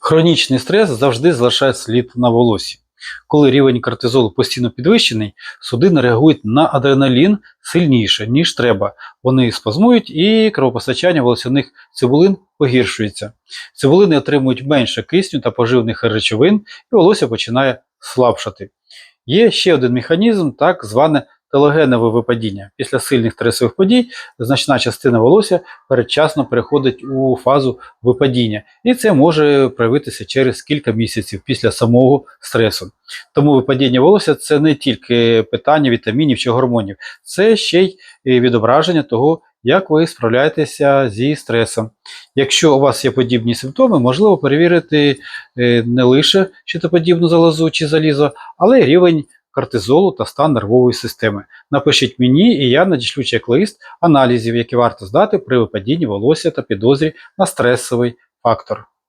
Хронічний стрес завжди залишає слід на волосі. Коли рівень кортизолу постійно підвищений, судини реагують на адреналін сильніше, ніж треба. Вони спазмують і кровопостачання волосяних цибулин погіршується. Цибулини отримують менше кисню та поживних речовин, і волосся починає слабшати. Є ще один механізм, так зване телогенове випадіння. Після сильних стресових подій значна частина волосся передчасно переходить у фазу випадіння, і це може проявитися через кілька місяців після самого стресу. Тому випадіння волосся це не тільки питання вітамінів чи гормонів, це ще й відображення того, як ви справляєтеся зі стресом. Якщо у вас є подібні симптоми, можливо перевірити е, не лише щитоподібну залозу чи залізо, але й рівень кортизолу та стан нервової системи. Напишіть мені, і я надішлю чек-лист аналізів, які варто здати при випадінні волосся та підозрі на стресовий фактор.